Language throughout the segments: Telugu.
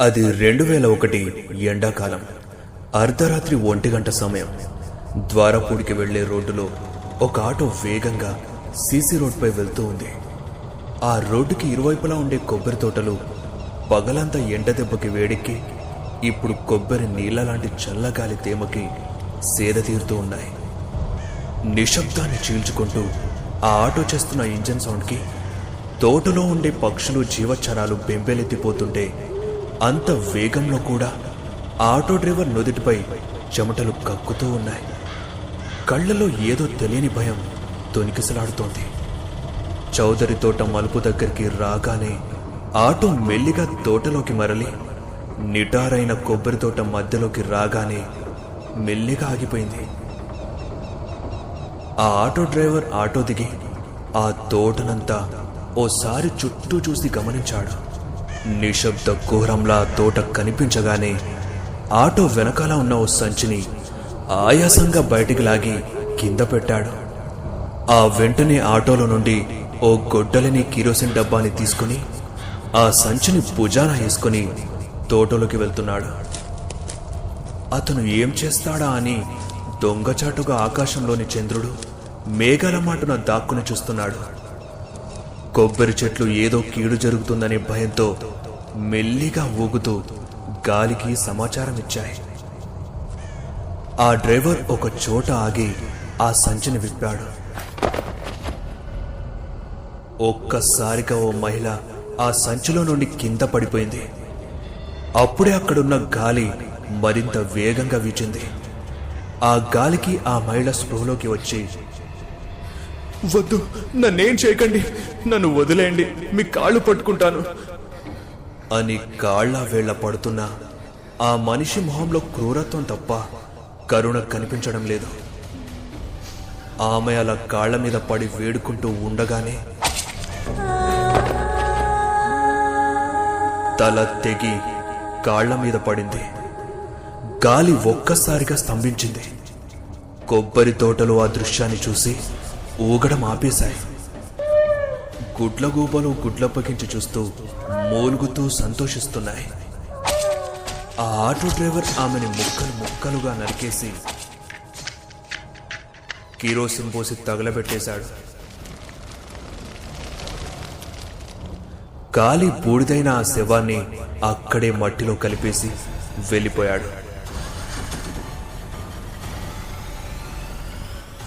అది రెండు వేల ఒకటి ఎండాకాలం. అర్ధరాత్రి ఒంటి గంట సమయం. ద్వారపూడికి వెళ్ళే రోడ్డులో ఒక ఆటో వేగంగా సీసీ రోడ్పై వెళ్తూ ఉంది. ఆ రోడ్డుకి ఇరువైపులా ఉండే కొబ్బరి తోటలు పగలంతా ఎండ దెబ్బకి వేడెక్కి ఇప్పుడు కొబ్బరి నీళ్ళ లాంటి చల్లగాలి తేమకి సేద తీరుతూ ఉన్నాయి. నిశ్శబ్దాన్ని చీల్చుకుంటూ ఆ ఆటో చేస్తున్న ఇంజన్ సౌండ్కి తోటలో ఉండే పక్షులు జీవచరాలు బెంబెలెత్తిపోతుంటే అంత వేగంలో కూడా ఆటో డ్రైవర్ నుదుటిపై చెమటలు కక్కుతూ ఉన్నాయి. కళ్ళలో ఏదో తెలియని భయం తొనికిసలాడుతోంది. చౌదరి తోట మలుపు దగ్గరికి రాగానే ఆటో మెల్లిగా తోటలోకి మరలి నిటారైన కొబ్బరి తోట మధ్యలోకి రాగానే మెల్లిగా ఆగిపోయింది. ఆ ఆటో డ్రైవర్ ఆటో దిగి ఆ తోటనంతా ఓసారి చుట్టూ చూసి గమనించాడు. నిశ్శబ్ద ఘోరంలా తోట కనిపించగానే ఆటో వెనకాల ఉన్న ఓ సంచిని ఆయాసంగా బయటికి లాగి కింద పెట్టాడు. ఆ వెంటనే ఆటోలో నుండి ఓ గొడ్డలిని కిరోసిన్ డబ్బాని తీసుకుని ఆ సంచిని భుజాన వేసుకుని తోటలోకి వెళ్తున్నాడు. అతను ఏం చేస్తాడా అని దొంగచాటుగా ఆకాశంలోని చంద్రుడు మేఘాల మాటున దాక్కుని చూస్తున్నాడు. కొబ్బరి చెట్లు ఏదో కీడు జరుగుతుందనే భయంతో మెల్లిగా ఊగుతూ గాలికి సమాచారం ఇచ్చాయి. ఆ డ్రైవర్ ఒక చోట ఆగి ఆ సంచిని విప్పాడు. ఒక్కసారిగా ఓ మహిళ ఆ సంచిలో నుండి కింద పడిపోయింది. అప్పుడే అక్కడున్న గాలి మరింత వేగంగా వీచింది. ఆ గాలికి ఆ మహిళ స్పృహలోకి వచ్చి వద్దు. నన్నేం చేయకండి. నన్ను వదిలేయండి. మీ కాళ్ళు పట్టుకుంటాను. అని కాళ్ళ వేళ్ళ పడుతున్నా ఆ మనిషి మొహంలో క్రూరత్వం తప్ప కరుణ కనిపించడం లేదు. ఆమె అలా కాళ్ళ మీద పడి వేడుకుంటూ ఉండగానే తల తెగి కాళ్ళ మీద పడింది. గాలి ఒక్కసారిగా స్తంభించింది. కొబ్బరి తోటలో ఆ దృశ్యాన్ని చూసి ఊగడం ఆపేశాయి. గుడ్లగూబలు గుడ్లప్పగించి చూస్తూ మూలుగుతూ సంతోషిస్తున్నాయి. ఆ ఆటో డ్రైవర్ ఆమెని ముక్కలు ముక్కలుగా నరికేసి కిరోసిన్ పోసి తగలబెట్టేశాడు. గాలి బూడిదైన ఆ శవాన్ని అక్కడే మట్టిలో కలిపేసి వెళ్ళిపోయాడు.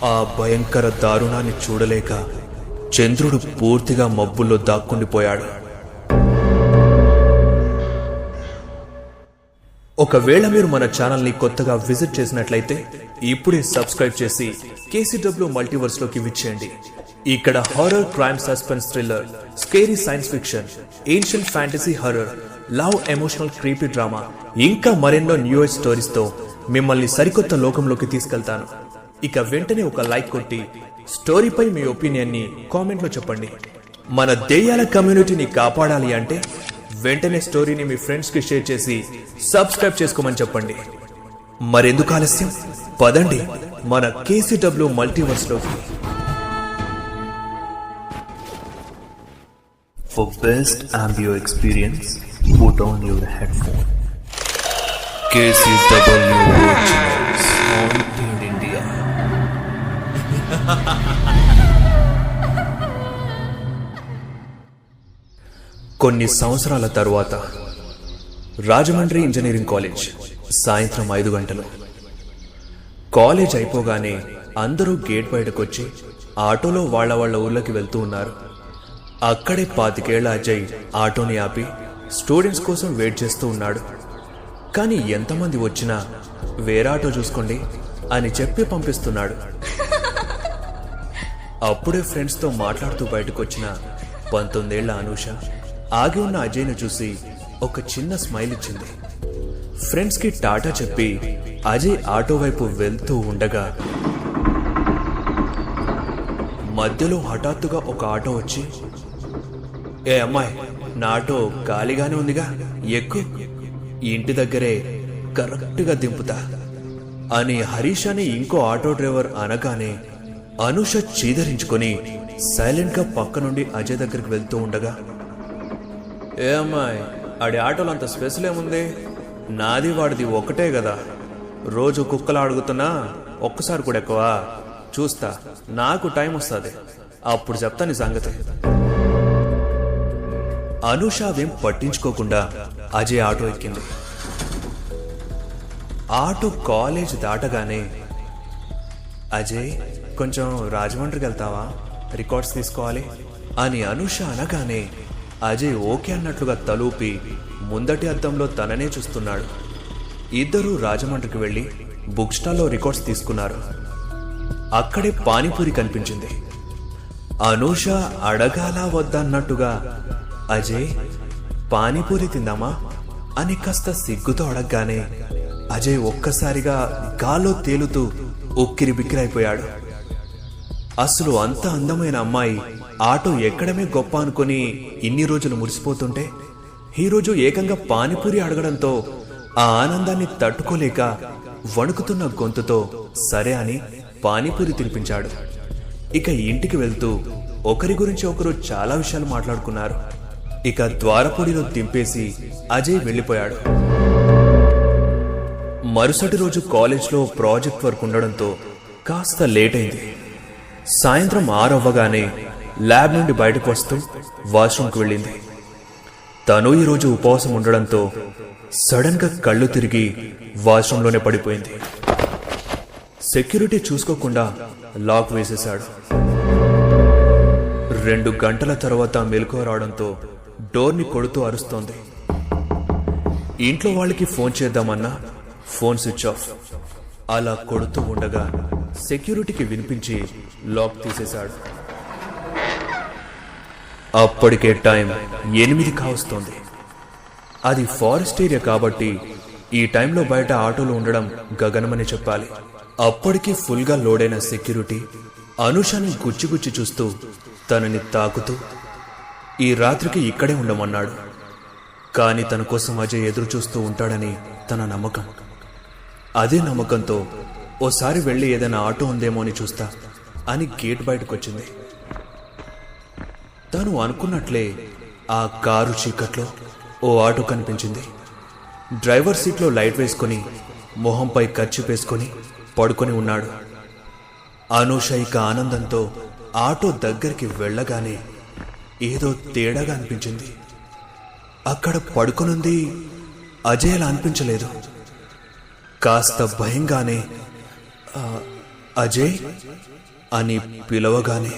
ఆ భయంకర దారుణాన్ని చూడలేక చంద్రుడు పూర్తిగా మబ్బుల్లో దాక్కుండిపోయాడు. ఒకవేళ మీరు మన ఛానల్ని కొత్తగా విజిట్ చేసినట్లయితే ఇప్పుడే సబ్స్క్రైబ్ చేసి కేసీడబ్ల్యూ మల్టీవర్స్లోకి విచ్చేయండి. ఇక్కడ horror crime suspense thriller scary science fiction ఏన్షియల్ fantasy horror love emotional creepy drama ఇంకా మరెన్నో న్యూ ఏజ్ మిమ్మల్ని సరికొత్త లోకంలోకి తీసుకెళ్తాను. ఇక వెంటనే ఒక లైక్ కొట్టి స్టోరీపై మీ ఒపీనియన్ని కామెంట్లో చెప్పండి మన దెయ్యాల కమ్యూనిటీని కాపాడాలి అంటే వెంటనే స్టోరీని మీ ఫ్రెండ్స్కి షేర్ చేసి సబ్స్క్రైబ్ చేసుకోమని చెప్పండి మరెందుకు ఆలస్యం పదండి మన కేసీడబ్ల్యూ మల్టీవర్స్లోకి For best ambio experience, put on your headphone. KCW Originals, India. కొన్ని సంవత్సరాల తరువాత రాజమండ్రి ఇంజనీరింగ్ కాలేజ్ సాయంత్రం ఐదు గంటలు. కాలేజ్ అయిపోగానే అందరూ గేట్ బయటకొచ్చి ఆటోలో వాళ్ళ వాళ్ళ ఊర్లోకి వెళ్తూ ఉన్నారు. అక్కడే పాతికేళ్ళ అజయ్ ఆటోని ఆపి స్టూడెంట్స్ కోసం వెయిట్ చేస్తూ ఉన్నాడు. కానీ ఎంతమంది వచ్చినా వేరే ఆటో చూసుకోండి అని చెప్పి పంపిస్తున్నాడు. అప్పుడే ఫ్రెండ్స్తో మాట్లాడుతూ బయటకు వచ్చిన పంతొమ్మిదేళ్ళ అనూష ఆగి ఉన్న అజయ్ను చూసి ఒక చిన్న స్మైల్ ఇచ్చింది. ఫ్రెండ్స్కి టాటా చెప్పి అజయ్ ఆటో వైపు వెళ్తూ ఉండగా మధ్యలో హఠాత్తుగా ఒక ఆటో వచ్చి ఏ అమ్మాయి నా ఆటో ఖాళీగానే ఉందిగా? ఎక్కు ఇంటి దగ్గరే కరెక్ట్గా దింపుతా అని హరీష్ అని ఇంకో ఆటో డ్రైవర్ అనగానే అనుష చీదరించుకొని సైలెంట్గా పక్క నుండి అజయ్ దగ్గరికి వెళ్తూ ఉండగా ఏ అమ్మాయి ఆడి ఆటోలో అంత స్పెషల్ ఏముంది నాది వాడిది ఒకటే కదా రోజు కుక్కలు అడుగుతున్నా ఒక్కసారి కూడా ఎక్కువ. చూస్తా నాకు టైం వస్తుంది. అప్పుడు చెప్తా నీ సంగతి. అనూషావేం పట్టించుకోకుండా అజయ్ ఆటో ఎక్కింది. ఆటో కాలేజ్ దాటగానే అజయ్ కొంచెం రాజమండ్రికి వెళ్తావా? రికార్డ్స్ తీసుకోవాలి. అని అనుష అనగానే అజయ్ ఓకే అన్నట్లుగా తలూపి ముందటి అద్దంలో తననే చూస్తున్నాడు. ఇద్దరూ రాజమండ్రికి వెళ్ళి బుక్ స్టాల్లో రికార్డ్స్ తీసుకున్నారు. అక్కడే పానీపూరి కనిపించింది. అనూష అడగాల వద్దన్నట్టుగా అజయ్ పానీపూరి తిందామా? అని కాస్త సిగ్గుతో అడగగానే అజయ్ ఒక్కసారిగా గాల్లో తేలుతూ ఉక్కిరి బిక్కిరైపోయాడు అసలు అంత అందమైన అమ్మాయి ఆటో ఎక్కడమే గొప్ప అనుకుని ఇన్ని రోజులు మురిసిపోతుంటే ఈరోజు ఏకంగా పానీపూరి అడగడంతో ఆ ఆనందాన్ని తట్టుకోలేక వణుకుతున్న గొంతుతో సరే అని పానీపూరి తినిపించాడు. ఇక ఇంటికి వెళ్తూ ఒకరి గురించి ఒకరు చాలా విషయాలు మాట్లాడుకున్నారు. ఇక ద్వారపొడిలో దింపేసి అజయ్ వెళ్ళిపోయాడు. మరుసటి రోజు కాలేజ్లో ప్రాజెక్ట్ వర్క్ ఉండడంతో కాస్త లేట్ అయింది. సాయంత్రం ఆరవ్వగానే ల్యాబ్ నుండి బయటకు వస్తూ వాష్రూమ్కి వెళ్ళింది. తను ఈరోజు ఉపవాసం ఉండడంతో సడన్గా కళ్ళు తిరిగి వాష్రూమ్లోనే పడిపోయింది. సెక్యూరిటీ చూసుకోకుండా లాక్ వేసేశాడు. రెండు గంటల తర్వాత మెలకువ రావడంతో డోర్ని కొడుతూ అరుస్తోంది. ఇంట్లో వాళ్ళకి ఫోన్ చేద్దామన్నా ఫోన్ స్విచ్ ఆఫ్. అలా కొడుతూ ఉండగా సెక్యూరిటీకి వినిపించి లాక్ తీసేశాడు. అప్పటికే టైం ఎనిమిది కావస్తోంది. అది ఫారెస్ట్ ఏరియా కాబట్టి ఈ టైంలో బయట ఆటోలు ఉండడం గగనమని చెప్పాలి. అప్పటికి ఫుల్గా లోడైన సెక్యూరిటీ అనుషని గుచ్చిగుచ్చి చూస్తూ తనని తాకుతూ ఈ రాత్రికి ఇక్కడే ఉండమన్నాడు. కానీ తన కోసం అజయ్ ఎదురు చూస్తూ ఉంటాడని తన నమ్మకం. అదే నమ్మకంతో ఓసారి వెళ్ళి ఏదైనా ఆటో ఉందేమో అని చూస్తా అని గేట్ బయటకొచ్చింది. తను అనుకున్నట్లే ఆ కారు చీకట్లో ఓ ఆటో కనిపించింది. డ్రైవర్ సీట్లో లైట్ వేసుకొని మొహంపై ఖర్చు వేసుకొని పడుకొని ఉన్నాడు. అనూష ఇక ఆనందంతో ఆటో దగ్గరికి వెళ్ళగానే ఏదో తేడాగా అనిపించింది. అక్కడ పడుకునుంది అజయ్లా అనిపించలేదు. కాస్త భయంగానే అజయ్? అని పిలవగానే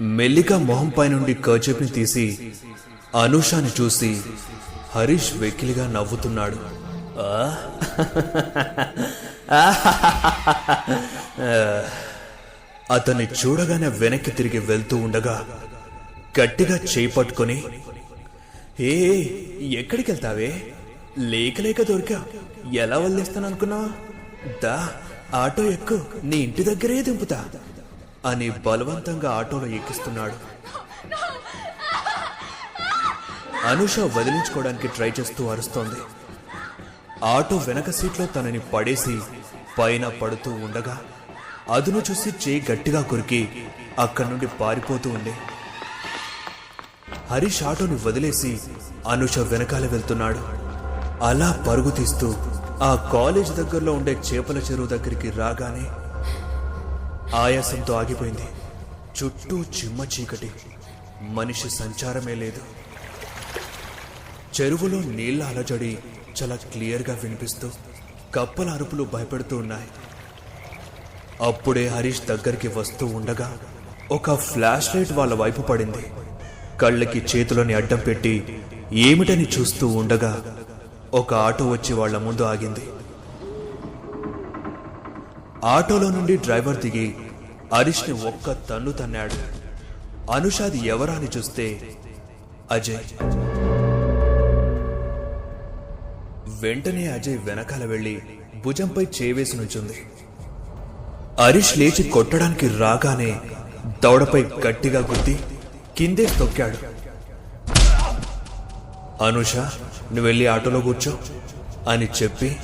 మెల్లిగా మొహంపై నుండి కర్చీప్ని తీసి అనూషాని చూసి హరీష్ వెకిలిగా నవ్వుతున్నాడు. అతన్ని చూడగానే వెనక్కి తిరిగి వెళ్తూ ఉండగా గట్టిగా చేయి పట్టుకొని ఏ ఎక్కడికి వెళ్తావే లేక లేక దొరికా. ఎలా వదిలేస్తాను అనుకున్నావా దా. ఆటో ఎక్కు నీ ఇంటి దగ్గరే దింపుతా అని బలవంతంగా ఆటోలో ఎక్కిస్తున్నాడు. అనుష వదిలించుకోవడానికి ట్రై చేస్తూ అరుస్తోంది. ఆటో వెనక సీట్లో తనని పడేసి పైన పడుతూ ఉండగా అదును చూసి చేయి గట్టిగా కొరికి అక్కడి నుండి పారిపోతూ ఉండే హరీష్ ఆటోని వదిలేసి అనుష వెనకాల వెళ్తున్నాడు. అలా పరుగు తీస్తూ ఆ కాలేజ్ దగ్గరలో ఉండే చేపల చెరువు దగ్గరికి రాగానే ఆయాసంతో ఆగిపోయింది. చుట్టూ చిమ్మ చీకటి. మనిషి సంచారమే లేదు. చెరువులో నీళ్ళ అలజడి చాలా క్లియర్గా వినిపిస్తూ కప్పల అరుపులు భయపెడుతూ ఉన్నాయి. అప్పుడే హరీష్ దగ్గరికి వస్తూ ఉండగా ఒక ఫ్లాష్ లైట్ వాళ్ళ వైపు పడింది. కళ్ళకి చేతులని అడ్డం పెట్టి ఏమిటని చూస్తూ ఉండగా ఒక ఆటో వచ్చి వాళ్ళ ముందు ఆగింది. ఆటోలో నుండి డ్రైవర్ దిగి హరీష్ని ఒక్క తన్ను తన్నాడు. అనుషాది ఎవరా అని చూస్తే అజయ్. వెంటనే అజయ్ వెనకాల వెళ్ళి భుజంపై చేవేసి నుంచుంది. హరీష్ లేచి కొట్టడానికి రాగానే దౌడపై గట్టిగా గుద్ది కిందే తొక్కాడు. అనుష నువ్వు వెళ్ళి ఆటోలో కూర్చో అని చెప్పి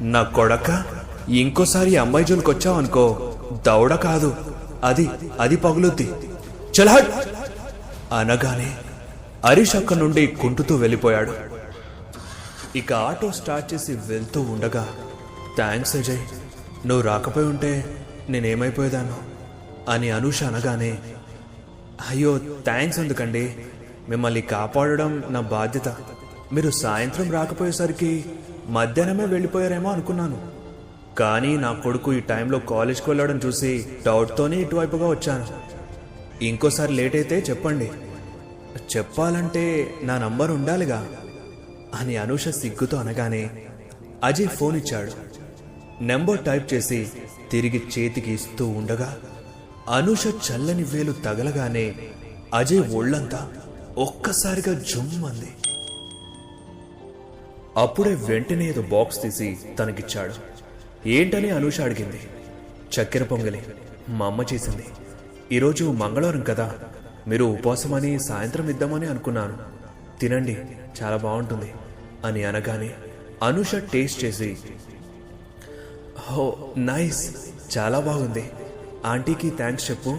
నా కొడక ఇంకోసారి అమ్మాయి జోలికి వచ్చావనుకో దౌడ కాదు. అది అది పగులుద్ది. చలహట్ అనగానే హరీష్ అక్క నుండి కుంటుతూ వెళ్ళిపోయాడు. ఇక ఆటో స్టార్ట్ చేసి వెళ్తూ ఉండగా థ్యాంక్స్ అజయ్ నువ్వు రాకపోయి ఉంటే నేనేమైపోయేదాను అని అనూష అనగానే అయ్యో థ్యాంక్స్ ఎందుకండి? మిమ్మల్ని కాపాడడం నా బాధ్యత. మీరు సాయంత్రం రాకపోయేసరికి మధ్యాహ్నమే వెళ్ళిపోయారేమో అనుకున్నాను. కానీ నా కొడుకు ఈ టైంలో కాలేజ్కి వెళ్ళడం చూసి డౌట్తోనే ఇటువైపుగా వచ్చాను. ఇంకోసారి లేట్ అయితే చెప్పండి. చెప్పాలంటే నా నంబర్ ఉండాలిగా అని అనూష సిగ్గుతో అనగానే అజయ్ ఫోన్ ఇచ్చాడు. నెంబర్ టైప్ చేసి తిరిగి చేతికి ఇస్తూ ఉండగా అనూష చల్లని వేలు తగలగానే అజయ్ ఒళ్ళంతా ఒక్కసారిగా జుమ్మంది అప్పుడే వెంటనే ఏదో బాక్స్ తీసి తనకిచ్చాడు. ఏంటని అనూష అడిగింది. చక్కెర పొంగలి. మా అమ్మ చేసింది. ఈరోజు మంగళవారం కదా. మీరు ఉపవాసమని సాయంత్రం ఇద్దామని అనుకున్నాను. తినండి చాలా బాగుంటుంది అని అనగానే అనూష టేస్ట్ చేసి హో నైస్. చాలా బాగుంది. ఆంటీకి థ్యాంక్స్ చెప్పు.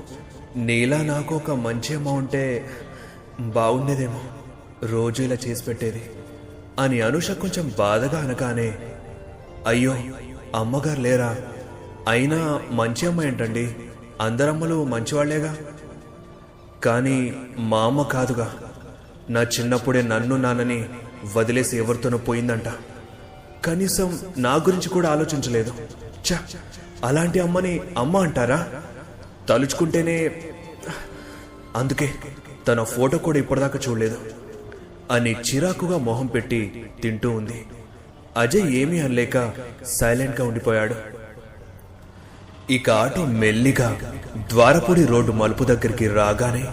నీలా నాకు ఒక మంచి అమ్మ ఉంటే బాగుండేదేమో. రోజు ఇలా చేసి పెట్టేది. అని అనుష కొంచెం బాధగా అనగానే అయ్యో అమ్మగారు లేరా? అయినా మంచి అమ్మ ఏంటండి? అందరమ్మలు మంచివాళ్ళేగా? కానీ మా అమ్మ కాదుగా. నా చిన్నప్పుడే నన్ను నాన్నని వదిలేసి ఎవరితోనో పోయిందంట. కనీసం నా గురించి కూడా ఆలోచించలేదు. చ అలాంటి అమ్మని అమ్మ అంటారా? తలుచుకుంటేనే అందుకే తన ఫోటో కూడా ఇప్పటిదాకా చూడలేదు. అని చిరాకుగా మొహం పెట్టి తింటూ ఉంది. అజయ్ ఏమీ అనలేక సైలెంట్గా ఉండిపోయాడు. ఇక ఆటో మెల్లిగా ద్వారపూడి రోడ్డు మలుపు దగ్గరికి రాగానే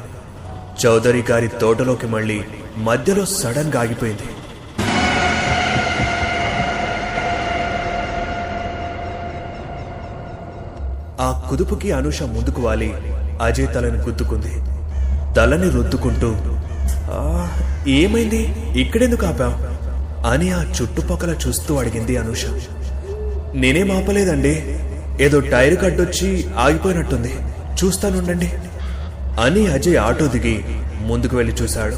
చౌదరి గారి తోటలోకి మళ్ళీ మధ్యలో సడన్గా ఆగిపోయింది. ఆ కుదుపుకి అనుష ముందుకు వాలి. అజయ్ తలని గుద్దుకుంది. తలని రుద్దుకుంటూ "ఆ, ఏమైంది? ఇక్కడెందుకు ఆపా అని ఆ చుట్టుపక్కల చూస్తూ అడిగింది అనుష. నేనేం ఆపలేదండి. ఏదో టైర్ కట్టొచ్చి ఆగిపోయినట్టుంది. చూస్తానుండండి. అని అజయ్ ఆటో దిగి ముందుకు వెళ్ళి చూశాడు.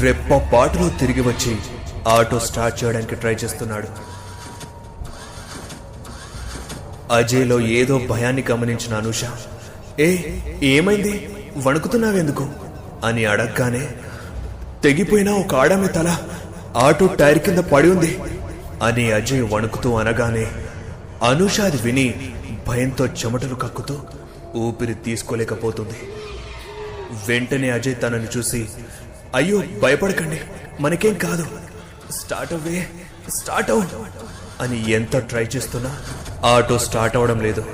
రెప్ప పాటలో తిరిగి వచ్చి ఆటో స్టార్ట్ చేయడానికి ట్రై చేస్తున్నాడు. అజయ్లో ఏదో భయాన్ని గమనించిన అనుష. ఏ ఏమైంది? వణుకుతున్నావెందుకు? అని అడగగానే తెగిపోయిన ఒక ఆడమి తల ఆటో టైర్ కింద పడి ఉంది. అని అజయ్ వణుకుతూ అనగానే అనుష అది విని భయంతో చెమటలు కక్కుతూ ఊపిరి తీసుకోలేకపోతుంది. వెంటనే అజయ్ తనని చూసి అయ్యో భయపడకండి మనకేం కాదు. స్టార్ట్ అవ్వే స్టార్ట్ అవు అని ఎంత ట్రై చేస్తున్నా ఆటో స్టార్ట్ అవడం లేదు.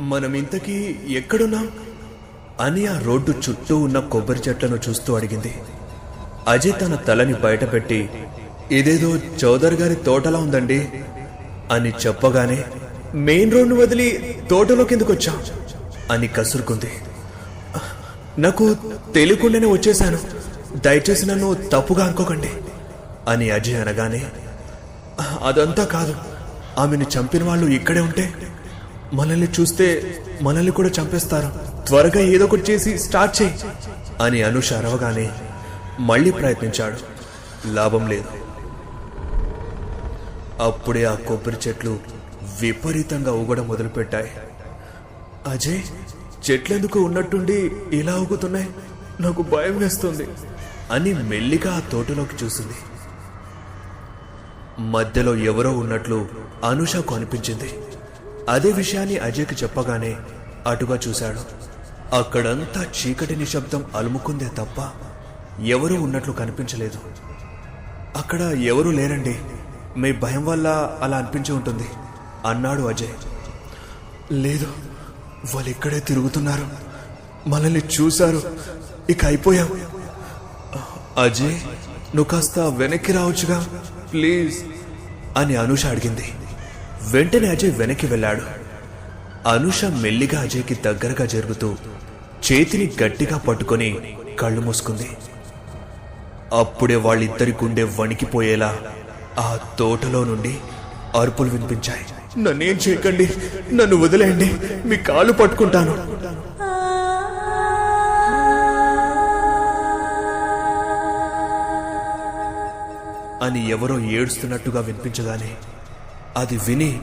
మనం ఇంతకీ ఎక్కడున్నాం? అని ఆ రోడ్డు చుట్టూ ఉన్న కొబ్బరి చెట్లను చూస్తూ అడిగింది. అజయ్ తన తలని బయటపెట్టి ఇదేదో చౌదర్ గారి తోటలా ఉందండి అని చెప్పగానే మెయిన్ రోడ్ను వదిలి తోటలో కిందకు అని కసురుకుంది. నాకు తెలియకుండానే వచ్చేశాను. దయచేసి నన్ను తప్పుగా అనుకోకండి అని అజయ్ అనగానే అదంతా కాదు. ఆమెను చంపిన వాళ్ళు ఇక్కడే ఉంటే మనల్ని చూస్తే మనల్ని కూడా చంపేస్తారు. త్వరగా ఏదో ఒకటి చేసి స్టార్ట్ చేయి అని అనుష అరవగానే మళ్ళీ ప్రయత్నించాడు. లాభం లేదు. అప్పుడే ఆ కొబ్బరి చెట్లు విపరీతంగా ఊగడం మొదలుపెట్టాయి. అజయ్ చెట్లెందుకు ఉన్నట్టుండి ఇలా ఊగుతున్నాయి? నాకు భయం వేస్తుంది అని మెల్లిగా ఆ తోటలోకి చూసింది. మధ్యలో ఎవరో ఉన్నట్లు అనుషకు అనిపించింది. అదే విషయాన్ని అజయ్కి చెప్పగానే అటుగా చూశాడు. అక్కడంతా చీకటి నిశ్శబ్దం అలుముకుందే తప్ప ఎవరూ ఉన్నట్లు కనిపించలేదు. అక్కడ ఎవరూ లేరండి. మీ భయం వల్ల అలా అనిపించి ఉంటుంది అన్నాడు అజయ్. లేదు వాళ్ళు ఇక్కడే తిరుగుతున్నారు. మనల్ని చూశారు. ఇక అయిపోయాం. అజయ్ నువ్వు కాస్త వెనక్కి రావచ్చుగా? ప్లీజ్ అని అనుష అడిగింది. వెంటనే అజయ్ వెనక్కి వెళ్ళాడు. అనుష మెల్లిగా అజయ్కి దగ్గరగా జరుగుతూ చేతిని గట్టిగా పట్టుకొని కళ్ళు మూసుకుంది. అప్పుడే వాళ్ళిద్దరి గుండె వణికిపోయేలా ఆ తోటలో నుండి అరుపులు వినిపించాయి. నన్నేం చేయకండి నన్ను వదిలేయండి మీ కాలు పట్టుకుంటాను. అని ఎవరో ఏడుస్తున్నట్టుగా వినిపించగానే అది విని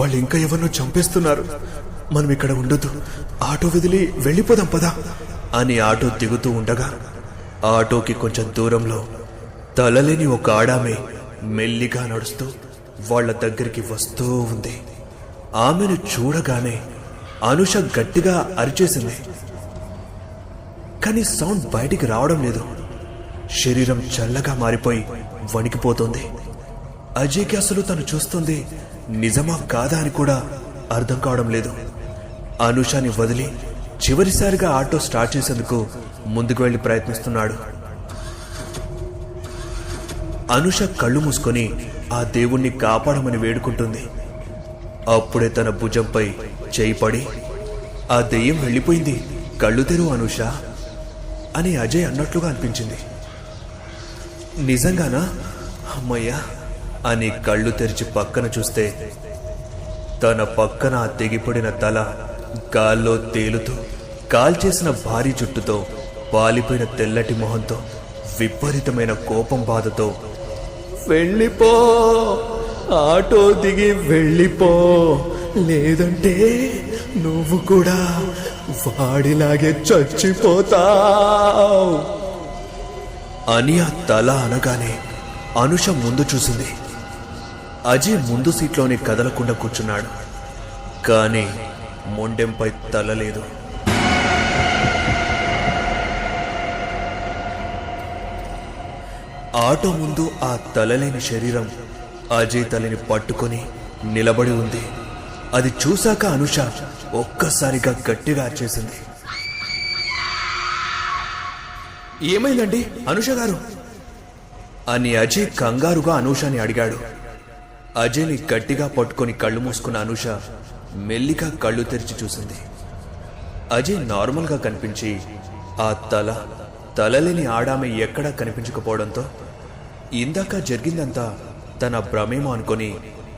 వాళ్ళు ఇంకా ఎవరినో చంపేస్తున్నారు. మనం ఇక్కడ ఉండొద్దు ఆటో వదిలి వెళ్ళిపోదాం పదా. అని ఆటో దిగుతూ ఉండగా ఆటోకి కొంచెం దూరంలో తలలేని ఒక ఆడామె మెల్లిగా నడుస్తూ వాళ్ళ దగ్గరికి వస్తూ ఉంది. ఆమెను చూడగానే అనుష గట్టిగా అరిచేసింది. కానీ సౌండ్ బయటికి రావడం లేదు. శరీరం చల్లగా మారిపోయి వణికిపోతుంది. అజయ్కి అసలు తను చూస్తుంది నిజమా కాదా అని కూడా అర్థం కావడం లేదు. అనుషాని వదిలి చివరిసారిగా ఆటో స్టార్ట్ చేసేందుకు ముందుకు వెళ్ళి ప్రయత్నిస్తున్నాడు. అనుష కళ్ళు మూసుకొని ఆ దేవుణ్ణి కాపాడమని వేడుకుంటుంది. అప్పుడే తన భుజంపై చేయి పడి ఆ దెయ్యం వెళ్ళిపోయింది. కళ్ళు తెరువు అనుష అని అజయ్ అన్నట్లుగా అనిపించింది. నిజంగానా? అమ్మయ్యా అని కళ్ళు తెరిచి పక్కన చూస్తే తన పక్కన తెగిపడిన తల గాల్లో తేలుతూ కాల్చేసిన భారీ జుట్టుతో పాలిపోయిన తెల్లటి మొహంతో విపరీతమైన కోపం బాధతో వెళ్ళిపో ఆటో దిగి వెళ్ళిపో లేదంటే నువ్వు కూడా వాడిలాగే చచ్చిపోతావు. అని ఆ తల అనగానే అనుష ముందు చూసింది. అజయ్ ముందు సీట్లోనే కదలకుండా కూర్చున్నాడు. కానీ మొండెంపై తలలేదు ఆటో ముందు ఆ తలలేని శరీరం అజయ్ తలని పట్టుకొని నిలబడి ఉంది. అది చూశాక అనుష ఒక్కసారిగా గట్టిగా అరిచేసింది. ఏమైందండి? అనుష గారు? అని అజయ్ కంగారుగా అనూషని అడిగాడు. అజయ్ని గట్టిగా పట్టుకొని కళ్ళు మూసుకున్న అనుష మెల్లిగా కళ్ళు తెరిచి చూసింది. అజయ్ నార్మల్గా కనిపించి ఆ తల తలలేని ఆడామె ఎక్కడా కనిపించకపోవడంతో ఇందాక జరిగిందంతా తన భ్రమేమో అనుకొని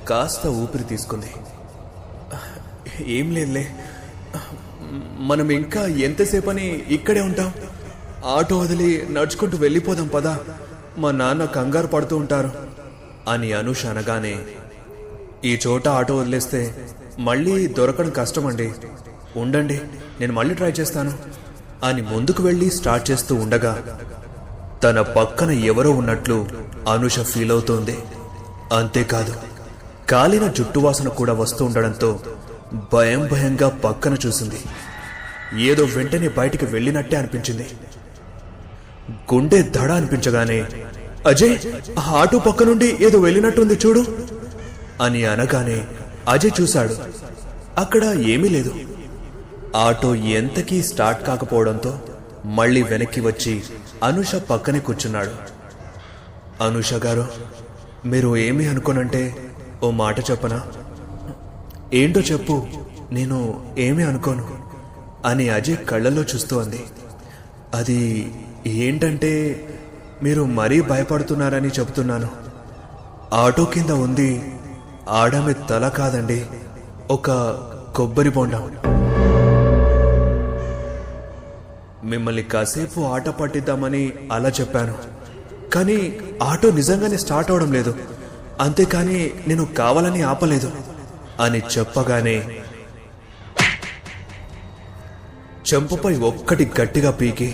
కాస్త ఊపిరి తీసుకుంది. ఏం లేదులే. మనం ఇంకా ఎంతసేపని ఇక్కడే ఉంటాం. ఆటో వదిలి నడుచుకుంటూ వెళ్ళిపోదాం పదా. మా నాన్న కంగారు పడుతూ ఉంటారు అని అనుష అనగానే ఈ చోట ఆటో వదిలేస్తే మళ్ళీ దొరకడం కష్టమండి. ఉండండి నేను మళ్ళీ ట్రై చేస్తాను. అని ముందుకు వెళ్ళి స్టార్ట్ చేస్తూ ఉండగా తన పక్కన ఎవరో ఉన్నట్లు అనుష ఫీల్ అవుతోంది. అంతేకాదు కాలిన జుట్టు వాసన కూడా వస్తూ ఉండడంతో భయం భయంగా పక్కన చూసింది. ఏదో వెంటనే బయటికి వెళ్ళినట్టే అనిపించింది. గుండె దడ అనిపించగానే అజయ్ ఆ ఆటో పక్క నుండి ఏదో వెళ్ళినట్టుంది చూడు అని అనగానే అజయ్ చూశాడు. అక్కడ ఏమీ లేదు. ఆటో ఎంతకీ స్టార్ట్ కాకపోవడంతో మళ్ళీ వెనక్కి వచ్చి అనుష పక్కనే కూర్చున్నాడు. అనుష గారు మీరు ఏమి అనుకోనంటే ఓ మాట చెప్పనా? ఏంటో చెప్పు నేను ఏమీ అనుకోను? అని అజయ్ కళ్ళల్లో చూస్తూ అంది. అది ఏంటంటే మీరు మరీ భయపడుతున్నారని చెబుతున్నాను. ఆటో కింద ఉంది ఆడమే తల కాదండి ఒక కొబ్బరి బొండం మిమ్మల్ని కాసేపు ఆట పట్టిద్దామని అలా చెప్పాను కానీ ఆటో నిజంగానే స్టార్ట్ అవడం లేదు అంతేకాని నేను కావాలని ఆపలేదు అని చెప్పగానే చెంపపై ఒక్కటి గట్టిగా పీకి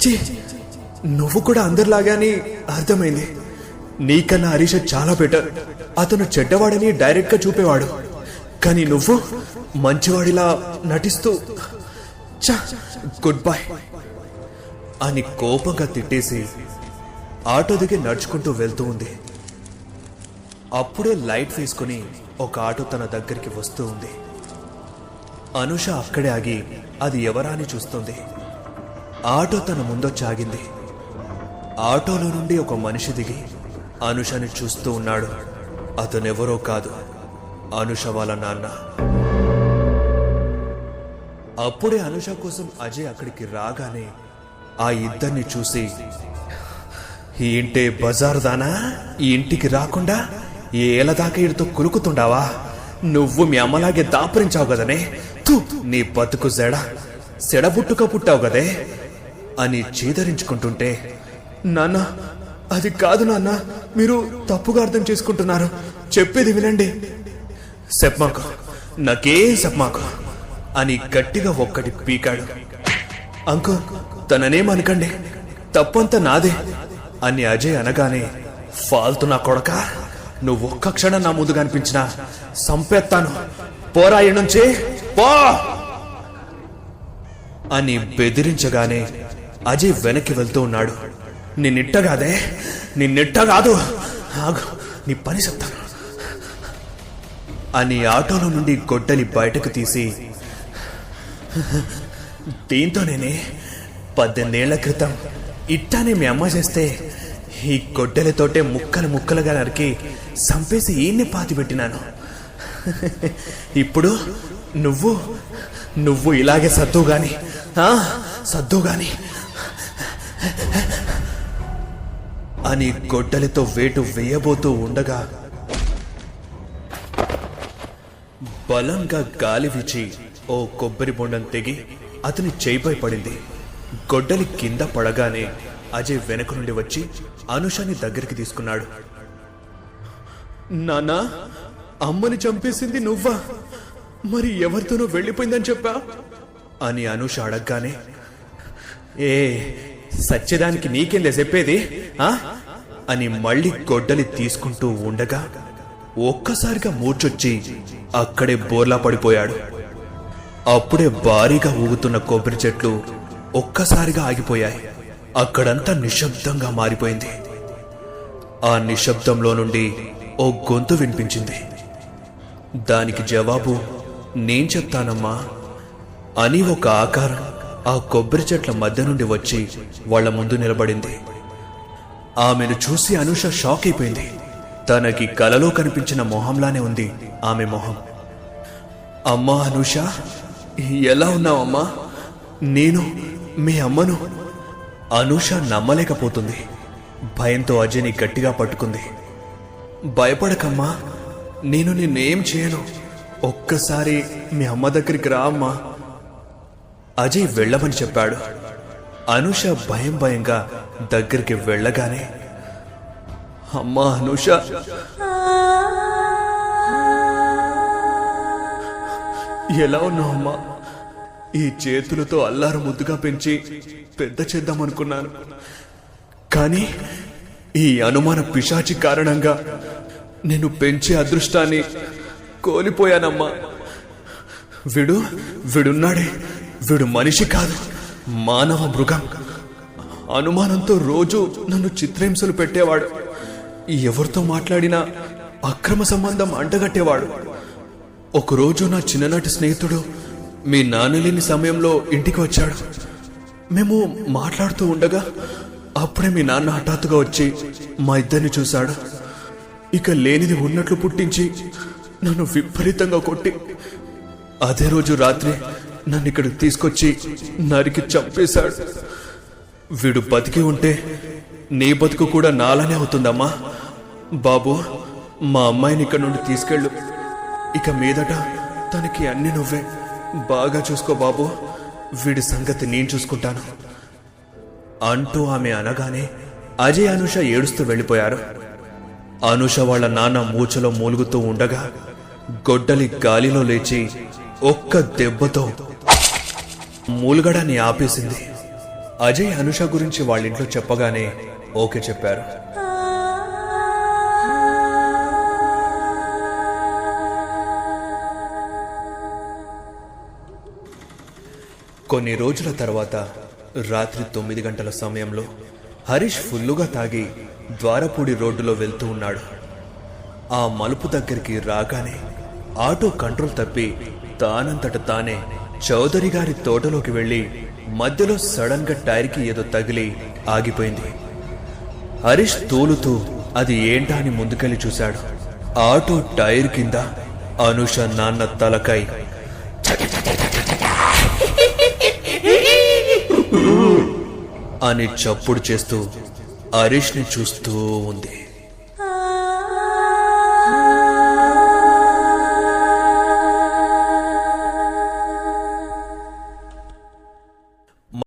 ఛీ! నువ్వు కూడా అందరిలాగా అని అర్థమైంది నీకన్నా హరీష్ చాలా బెటర్ అతను చెడ్డవాడని డైరెక్ట్గా చూపేవాడు. కానీ నువ్వు మంచివాడిలా నటిస్తూ చ గుడ్ బై అని కోపంగా తిట్టేసి ఆటో దిగి నడుచుకుంటూ వెళ్తూ ఉంది. అప్పుడే లైట్ వేసుకుని ఒక ఆటో తన దగ్గరికి వస్తూ ఉంది. అనుష అక్కడే ఆగి అది ఎవరా అని చూస్తుంది. ఆటో తన ముందొచ్చి ఆగింది. ఆటోలో నుండి ఒక మనిషి దిగి అనుషని చూస్తూ ఉన్నాడు. అతనెవరో కాదు. అనుష వాళ్ళ నాన్న. అప్పుడే అనుష కోసం అజయ్ అక్కడికి రాగానే ఆ ఇద్దరిని చూసి ఈ ఇంటే బజారు దానా? ఈ ఇంటికి రాకుండా ఏల దాకా ఇడితో కురుకుతుండావా? నువ్వు మీ అమ్మలాగే దాపరించావు కదనే? తూ నీ బతుకు జడ. సెడబుట్టుక పుట్టావు కదే? అని చీదరించుకుంటుంటే నాన్న అది కాదు నాన్న మీరు తప్పుగా అర్థం చేసుకుంటున్నారు. చెప్పేది వినండి. సెప్మాకు నాకేం సెప్మాకు? అని గట్టిగా ఒక్కటి పీకాడు. అంకు తననేమనకండి తప్పంతా నాదే అని అజయ్ అనగానే ఫాల్తు నా కొడక. నువ్వు ఒక్క క్షణం నా ముందు కనిపించినా సంపేత్తాను. పోరాయి నుంచి పో! అని బెదిరించగానే అజయ్ వెనక్కి వెళ్తూ ఉన్నాడు. నిన్నిట్ట కాదే నిన్నిట్ట కాదు ఆగు నీ పని చెప్తాను. అని ఆటోలో నుండి గొడ్డలి బయటకు తీసి దీంతో నేనే పద్దెనిమిదేళ్ళ క్రితం ఇట్టానే మీ అమ్మ చేస్తే ఈ గొడ్డలితోటే ముక్కలు ముక్కలుగా నరికి చంపేసి ఈయన్ని పాతి పెట్టినాను. ఇప్పుడు నువ్వు నువ్వు ఇలాగే సద్దు గాని సద్దు గాని. అని గొడ్డలితో వేటు వేయబోతూ ఉండగా బలంగా గాలి వీచి ఓ కొబ్బరి బొండం తెగి అతని చేయిపై పడింది. గొడ్డలి కింద పడగానే అజయ్ వెనక నుండి వచ్చి అనుషని దగ్గరికి తీసుకున్నాడు. నాన్నా అమ్మని చంపేసింది నువ్వా? మరి ఎవరితోనో వెళ్ళిపోయిందని చెప్పా? అని అనుష అడగగానే ఏ సత్యదానికి నీకెళ్ళే చెప్పేది? ఆ? అని మళ్ళీ గొడ్డలి తీసుకుంటూ ఉండగా ఒక్కసారిగా మూర్చొచ్చి అక్కడే బోర్లా పడిపోయాడు. అప్పుడే భారీగా ఊగుతున్న కొబ్బరి చెట్లు ఒక్కసారిగా ఆగిపోయాయి. అక్కడంతా నిశ్శబ్దంగా మారిపోయింది. ఆ నిశ్శబ్దంలో నుండి ఓ గొంతు వినిపించింది. దానికి జవాబు నేను చెప్తానమ్మా అని ఒక ఆకారం ఆ కొబ్బరి చెట్ల మధ్య నుండి వచ్చి వాళ్ళ ముందు నిలబడింది. ఆమెను చూసి అనుష షాక్ అయిపోయింది. తనకి కలలో కనిపించిన మొహంలానే ఉంది ఆమె మొహం. అమ్మా అనుష ఎలా ఉన్నావమ్మా? నేను మీ అమ్మను. అనూష నమ్మలేకపోతుంది. భయంతో అజయ్ని గట్టిగా పట్టుకుంది. భయపడకమ్మా నేను నిన్నేం చేయను. ఒక్కసారి మీ అమ్మ దగ్గరికి రా అమ్మా. అజయ్ వెళ్ళమని చెప్పాడు. అనుష భయం భయంగా దగ్గరికి వెళ్ళగానే అమ్మా అనుష! ఎలా ఉన్నావు అమ్మా? ఈ చేతులతో అల్లారు ముద్దుగా పెంచి పెద్ద చేద్దామనుకున్నాను. కానీ ఈ అనుమాన పిశాచి కారణంగా నేను పెంచే అదృష్టాన్ని కోల్పోయానమ్మా. వీడు వీడున్నాడే వీడు మనిషి కాదు మానవ మృగం. అనుమానంతో రోజు నన్ను చిత్రహింసలు పెట్టేవాడు. ఎవరితో మాట్లాడినా అక్రమ సంబంధం అంటగట్టేవాడు. ఒకరోజు నా చిన్ననాటి స్నేహితుడు మీ నాన్న లేని సమయంలో ఇంటికి వచ్చాడు. మేము మాట్లాడుతూ ఉండగా అప్పుడే మీ నాన్న హఠాత్తుగా వచ్చి మా ఇద్దరిని చూశాడు. ఇక లేనిది ఉన్నట్లు పుట్టించి నన్ను విపరీతంగా కొట్టి అదే రోజు రాత్రి నన్ను ఇక్కడికి తీసుకొచ్చి నరికి చంపేశాడు. వీడు బతికి ఉంటే నీ బతుకు కూడా నాలానే అవుతుందమ్మా. బాబు మా అమ్మాయిని ఇక్కడ నుండి తీసుకెళ్ళు. ఇక మీదట తనకి అన్ని నువ్వే. బాగా చూసుకో బాబు. వీడి సంగతి నేను చూసుకుంటాను. అంటూ ఆమె అనగానే అజయ్ అనుష ఏడుస్తూ వెళ్ళిపోయారు. అనుష వాళ్ళ నాన్న మూచలో మూలుగుతూ ఉండగా గొడ్డలి గాలిలో లేచి ఒక్క దెబ్బతో మూలుగడాన్ని ఆపేసింది. అజయ్ అనుష గురించి వాళ్ళింట్లో చెప్పగానే ఓకే చెప్పారు. కొన్ని రోజుల తర్వాత రాత్రి తొమ్మిది గంటల సమయంలో హరీష్ ఫుల్లుగా తాగి ద్వారపూడి రోడ్డులో వెళ్తూ ఉన్నాడు. ఆ మలుపు దగ్గరికి రాగానే ఆటో కంట్రోల్ తప్పి తానంతట తానే చౌదరి గారి తోటలోకి వెళ్ళి మధ్యలో సడన్గా టైర్కి ఏదో తగిలి ఆగిపోయింది. హరీష్ తూలుతూ అది ఏంటా అని ముందుకెళ్ళి చూశాడు. ఆటో టైర్ కింద అనుష నాన్న తలకాయ అని చప్పుడు చేస్తూ హరీష్ని చూస్తూ ఉంది.